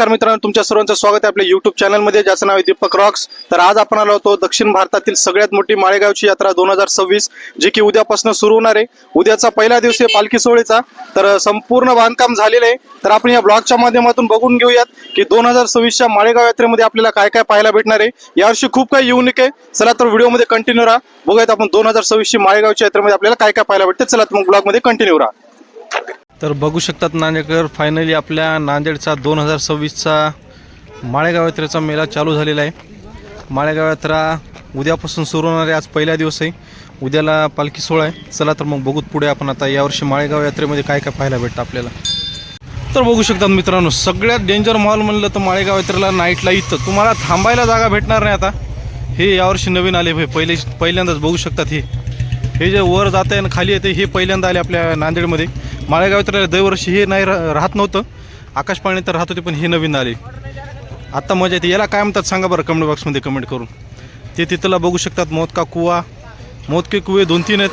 नमस्कार मित्रांनो तुमच्या सर्वांचं स्वागत आहे आपल्या युट्यूब चॅनलमध्ये ज्याचं नाव आहे दीपक रॉक्स. तर आज आपण आलो होतो दक्षिण भारतातील सगळ्यात मोठी माळेगावची यात्रा दोन हजार सव्वीस जी की उद्यापासून सुरू होणार आहे. उद्याचा पहिला दिवस आहे पालखी सोहळीचा तर संपूर्ण बांधकाम झालेलं आहे. तर आपण या ब्लॉगच्या माध्यमातून बघून घेऊयात की दोन हजार सव्वीसच्या माळेगाव यात्रेमध्ये आपल्याला काय काय पाहायला भेटणार आहे. यावर्षी खूप काही युनिक आहे. चला तर व्हिडिओमध्ये कंटिन्यू राहा. बघूयात आपण दोन हजार सव्वीसची माळेगावच्या यात्रेमध्ये आपल्याला काय काय पाहायला भेटते. चला तर मग ब्लॉगमध्ये कंटिन्यू राहा. तर बघू शकतात नांदेडकर फायनली आपल्या नांदेडचा दोन हजार सव्वीसचा माळेगाव यात्रेचा मेळा चालू झालेला आहे. माळेगाव यात्रा उद्यापासून सुरू होणार आहे आज पहिला दिवस आहे. उद्याला पालखी सोहळा आहे. चला तर मग बघूत पुढे आपण आता यावर्षी माळेगाव यात्रेमध्ये काय काय पाहायला भेटतं आपल्याला. तर बघू शकतात मित्रांनो सगळ्यात डेंजर मॉल म्हणलं तर माळेगाव यात्रेला नाईटला इथं. तुम्हाला थांबायला जागा भेटणार नाही आता. हे यावर्षी नवीन आले भाई. पहिले पहिल्यांदाच बघू शकतात हे. हे जे वर जात आहे आणि खाली येते हे पहिल्यांदा आले आपल्या नांदेडमध्ये. माळेगाव यात्रेला दरवर्षी हे नाही रा- राहत नव्हतं. आकाश पाळणे तर राहत होते पण हे नवीन आले. आत्ता मजा येते. याला काय म्हणतात सांगा बरं कमेंट बॉक्समध्ये कमेंट करून. ते तिथला बघू शकतात मोदका कुवा मोदके कुवे दोन तीन आहेत.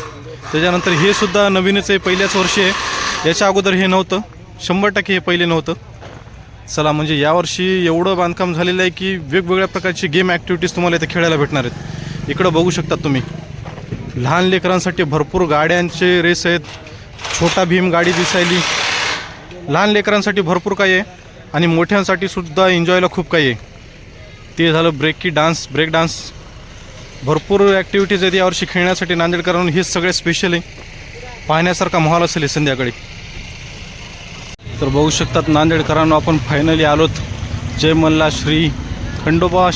त्याच्यानंतर हे सुद्धा नवीनच आहे पहिल्याच वर्षी आहे. याच्या अगोदर हे नव्हतं. शंभर टक्के हे पहिले नव्हतं. चला म्हणजे यावर्षी एवढं बांधकाम झालेलं आहे की वेगवेगळ्या प्रकारची गेम ॲक्टिव्हिटीज तुम्हाला इथे खेळायला भेटणार आहेत. इकडं बघू शकतात तुम्ही. लहान लेकरांसाठी भरपूर गाड्यांचे रेस आहेत. छोटा भीम गाडी दिसायली. लहान लेकरांसाठी भरपूर काही आहे आणि मोठ्यांसाठी सुद्धा एन्जॉयला खूप काही आहे. ते झालं ब्रेकी डान्स ब्रेक डान्स भरपूर ॲक्टिव्हिटीज आहेत यावर्षी खेळण्यासाठी नांदेडकरांना हे सगळे स्पेशल आहे. पाहण्यासारखा माहोल असेल संध्याकाळी. तर बघू शकतात नांदेडकरांना आपण फायनली आलोत. जय मल्ला श्री खंडोबा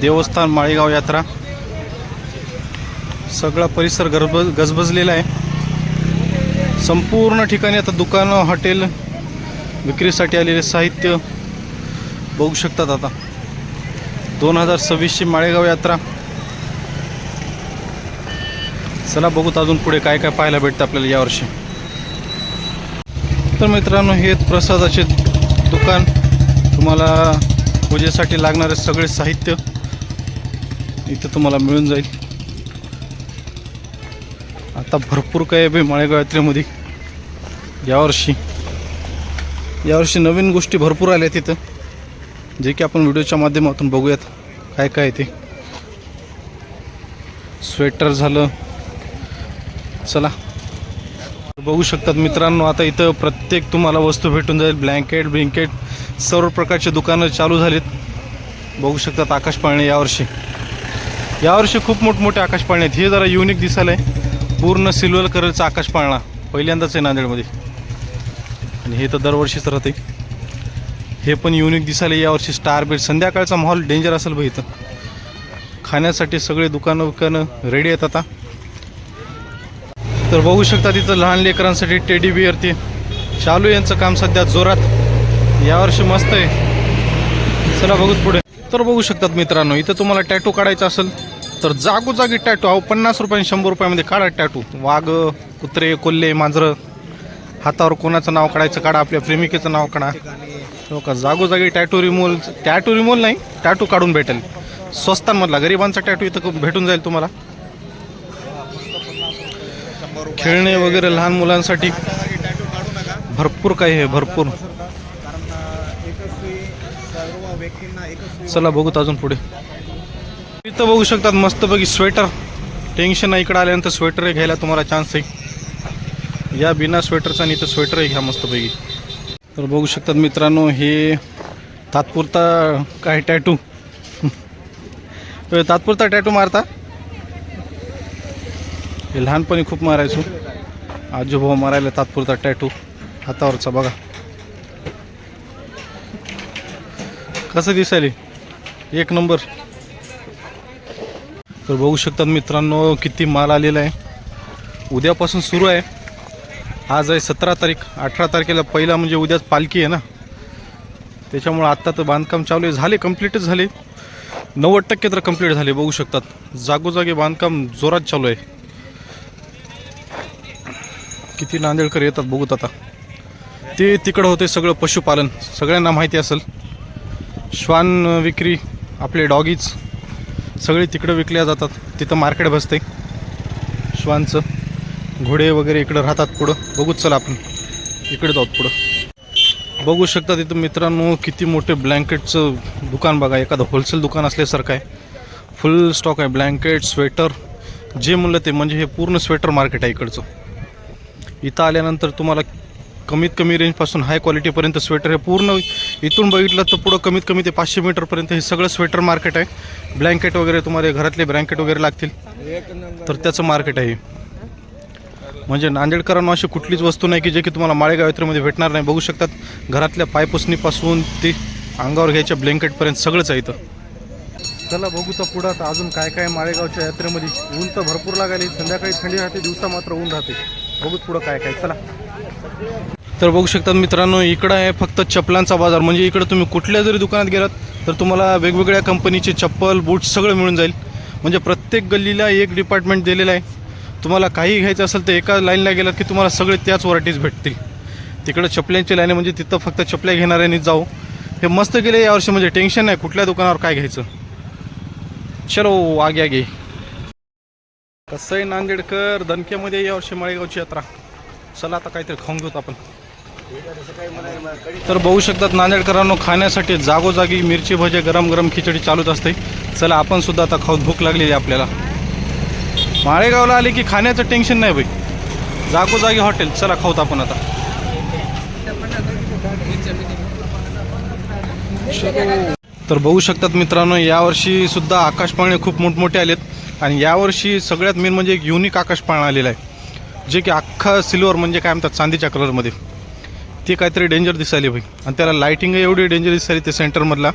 देवस्थान माळेगाव यात्रा. सगळा परिसर गरब गजबजलेला आहे. संपूर्ण ठिकाणी आता दुकानं हॉटेल विक्रीसाठी आलेले साहित्य बघू शकतात आता. दोन हजार सव्वीसची माळेगाव यात्रा. चला बघूत अजून पुढे काय काय पाहायला भेटतं आपल्याला यावर्षी तर मित्रांनो हे प्रसादाचे दुकान. तुम्हाला पूजेसाठी लागणारे सगळे साहित्य इथं तुम्हाला मिळून जाईल. आता भरपूर काय आहे बे माळेगाव यात्रेमध्ये यावर्षी यावर्षी नवीन गोष्टी भरपूर आल्या तिथं. जे की आपण व्हिडिओच्या माध्यमातून बघूयात काय काय ते. स्वेटर झालं. चला. बघू शकतात मित्रांनो आता इथं प्रत्येक तुम्हाला वस्तू भेटून जाईल. ब्लँकेट ब्लिंकेट सर्व प्रकारचे दुकानं चालू झालीत. बघू शकतात आकाश पाळणे यावर्षी यावर्षी खूप मोठमोठे आकाश पाळणे आहेत. हे जरा युनिक दिसायला आहे पूर्ण सिल्वर कलरचा आकाश पाळणा. पहिल्यांदाच आहे नांदेडमध्ये. आणि हे तर दरवर्षीच राहते. हे पण युनिक दिसायला यावर्षी स्टार बेट संध्याकाळचा माहोल डेंजर असेल भाई इथं. खाण्यासाठी सगळे दुकानं विकानं रेडी आहेत आता. तर बघू शकता तिथं लहान लेकरांसाठी टेडी बिअर ते. चालू यांचं काम सध्या जोरात. यावर्षी मस्त आहे. चला बघूच पुढे. तर बघू शकतात मित्रांनो इथं तुम्हाला टॅटू काढायचा असेल. तर जागोजागी टॅटू अहो पन्नास रुपये शंभर रुपयामध्ये काढा टॅटू वाघ कुत्रे कोल्हे मांजरं हातावर कोणाचं नाव काढायचं काढा आपल्या प्रेमिकेचं नाव काढा. हो का? जागोजागी टॅटू रिमूव्हल टॅटू रिमूव्हल नाही टॅटू काढून भेटेल. स्वस्तांमधला गरिबांचा टॅटू इथं भेटून जाईल तुम्हाला. खेळणे वगैरे लहान मुलांसाठी भरपूर काही आहे भरपूर. चला बघूत अजून पुढे. इथं बघू शकतात मस्तपैकी स्वेटर टेन्शन इकडं आल्यानंतर स्वेटर घ्यायला तुम्हाला चान्स आहे. या बिना स्वेटरचा आणि इथं स्वेटरही घ्या मस्तपैकी. तर बघू शकतात मित्रांनो हे तात्पुरता काय टॅटू तात्पुरता टॅटू मारता? हे लहानपणी खूप मारायचो. आजोबा मारायला तात्पुरता टॅटू हातावरचा बघा. कसं दिसायले? एक नंबर तर बघू शकतात मित्रांनो किती माल आलेला आहे. उद्यापासून सुरू आहे. आज आहे सतरा तारीख अठरा तारखेला पहिला म्हणजे उद्याच पालखी आहे ना. त्याच्यामुळं आत्ता तर बांधकाम चालू आहे. झाले कम्प्लीटच झाले. नव्वद टक्के तर कंप्लीट झाले बघू शकतात. जागोजागी बांधकाम जोरात चालू आहे. किती नांदेडकर येतात बघूत आता. ते तिकडं होते सगळं पशुपालन. सगळ्यांना माहिती असेल. श्वान विक्री आपले डॉगीज. सगळे तिकडं विकल्या जातात. तिथं मार्केट बसते. श्वांचं घोडे वगैरे इकडं राहतात पुढं. बघूच चला आपण. इकडे जाऊत पुढं. बघू शकता तिथं मित्रांनो किती मोठे ब्लँकेटचं दुकान बघा. एखादं होलसेल दुकान असल्यासारखं आहे. फुल स्टॉक आहे. ब्लँकेट स्वेटर जे म्हणलं ते. म्हणजे हे पूर्ण स्वेटर मार्केट आहे इकडचं. इथं आल्यानंतर तुम्हाला कमीत कमी रेंजपासून हाय क्वालिटीपर्यंत स्वेटर हे पूर्ण इथून बघितलं तर पुढं कमीत कमी ते पाचशे मीटरपर्यंत हे सगळं स्वेटर मार्केट आहे. ब्लँकेट वगैरे तुम्हाला घरातले ब्लँकेट वगैरे लागतील. तर त्याचं मार्केट आहे म्हणजे नांदेडकरांना अशी कुठलीच वस्तू नाही की जे की तुम्हाला माळेगाव यात्रेमध्ये भेटणार नाही. बघू शकतात घरातल्या पायपुसणीपासून ते अंगावर घ्यायच्या ब्लँकेटपर्यंत सगळंच आहे इथं. चला बघू तर पुढं आता अजून काय काय माळेगावच्या यात्रेमध्ये. ऊन तर भरपूर लागायली. संध्याकाळी थंडी राहते दिवसा मात्र ऊन राहते. बघू पुढं काय काय. चला. तर बघू शकतात मित्रांनो इकडं आहे फक्त चपलांचा बाजार. म्हणजे इकडं तुम्ही कुठल्या जरी दुकानात गेलात तर तुम्हाला वेगवेगळ्या कंपनीचे चप्पल बूट सगळं मिळून जाईल. म्हणजे प्रत्येक गल्लीला एक डिपार्टमेंट दिलेलं आहे. तुम्हाला काही घ्यायचं असेल तर एका लाईनला गेलात की तुम्हाला सगळे त्याच व्हरायटीज भेटतील. तिकडं चपल्यांची लाईन म्हणजे तिथं फक्त चपल्या घेणाऱ्यांनीच जाऊ. हे मस्त गेले यावर्षी म्हणजे टेन्शन नाही कुठल्या दुकानावर काय घ्यायचं. चलो आगे आगे. कसं आहे नांदेडकर? दणक्यामध्ये यावर्षी माळेगावची यात्रा. चला आता काहीतरी खाऊन घेऊ आपण. तर बघू शकतात नांदेडकरांनो खाण्यासाठी जागोजागी मिरची भजे गरम गरम खिचडी चालूच असते. चला आपण सुद्धा आता खाऊन भूक लागलेली आहे आपल्याला. माळेगावला आले की खाण्याचं टेन्शन नाही भाई जागोजागी हॉटेल चला खाऊत आपण आता. तर बघू शकतात मित्रांनो यावर्षी सुद्धा आकाश पाळणे खूप मोठमोठे आलेत. आणि यावर्षी सगळ्यात मेन म्हणजे एक युनिक आकाश पाळणा आलेला आहे. जे की अख्खा सिल्वर म्हणजे काय म्हणतात चांदीच्या कलरमध्ये ते काहीतरी डेंजर दिसायली भाई आणि त्याला लाईटिंग एवढी डेंजर दिसायली ते सेंटरमधला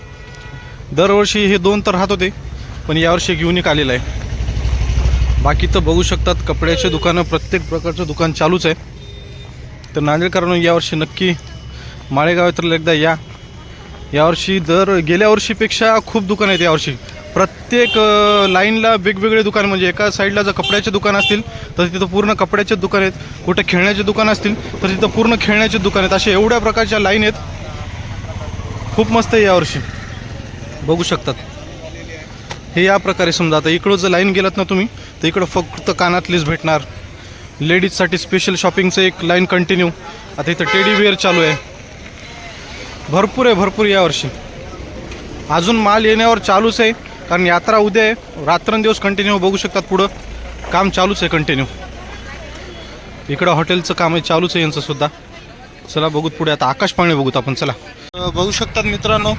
दरवर्षी हे दोन तर राहत होते पण यावर्षी एक युनिक आलेलं आहे. बाकी तर बघू शकतात कपड्याचे दुकानं प्रत्येक प्रकारचं दुकान चालूच आहे. तर नांदेडकरांनो यावर्षी नक्की माळेगाव तर एकदा या. यावर्षी दर गेल्या वर्षीपेक्षा खूप दुकान आहेत यावर्षी प्रत्येक लाईनला वेगवेगळे दुकान म्हणजे एका साईडला जर कपड्याचे दुकान असतील तर तिथं पूर्ण कपड्याचे दुकान आहेत. कुठे खेळण्याचे दुकान असतील तर तिथं पूर्ण खेळण्याचे दुकान आहेत. असे एवढ्या प्रकारच्या लाईन आहेत. खूप मस्त आहे यावर्षी बघू शकतात. हे या प्रकारे समजा आता इकडं जर लाईन गेलात ना तुम्ही तर इकडं फक्त कानातलीच भेटणार. लेडीजसाठी स्पेशल शॉपिंगचं एक लाईन कंटिन्यू आता इथं टेडी वेअर चालू आहे. भरपूर आहे भरपूर यावर्षी अजून माल येण्यावर चालूच आहे. कारण यात्रा उद्या आहे. रात्रंदिवस कंटिन्यू बघू शकतात पुढं. काम चालूच आहे कंटिन्यू इकडं हॉटेलचं काम आहे चालूच आहे यांचं सुद्धा. चला बघूत पुढे. आता आकाश पाणी बघूत आपण. चला. बघू शकतात मित्रांनो.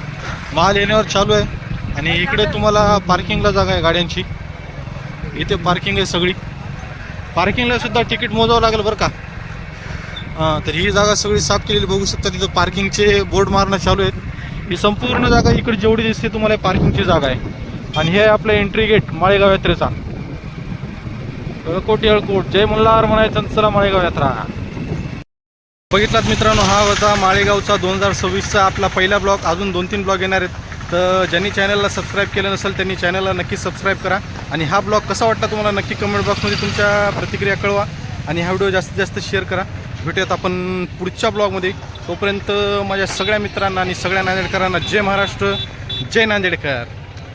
माल येण्यावर चालू आहे. आणि इकडे तुम्हाला पार्किंगला जागा आहे गाड्यांची. इथे पार्किंग आहे सगळी. पार्किंगला सुद्धा तिकीट मोजावं लागेल बरं का? हां तर ही जागा सगळी साफ केलेली बघू शकता. तिथं पार्किंगचे बोर्ड मारणं चालू आहेत. ही संपूर्ण जागा इकडे जेवढी दिसते तुम्हाला पार्किंगची जागा आहे. आणि हे आपलं एंट्री गेट माळेगाव यात्रेचा. अळकोट जय मल्हार म्हणायचं चला माळेगाव यात्रा. बघितलात मित्रांनो हा होता माळेगावचा दोन हजार सव्वीसचा आपला पहिला ब्लॉग. अजून दोन तीन ब्लॉग येणार आहेत. तर ज्यांनी चॅनलला सबस्क्राईब केलं नसेल त्यांनी चॅनलला नक्की सबस्क्राईब करा. आणि हा ब्लॉग कसा वाटला तुम्हाला नक्की कमेंट बॉक्समध्ये तुमच्या प्रतिक्रिया कळवा. आणि हा व्हिडिओ जास्तीत जास्त शेअर करा. भेटूयात आपण पुढच्या ब्लॉगमध्ये तोपर्यंत माझ्या सगळ्या मित्रांना आणि सगळ्या नांदेडकरांना जय महाराष्ट्र जय नांदेडकर.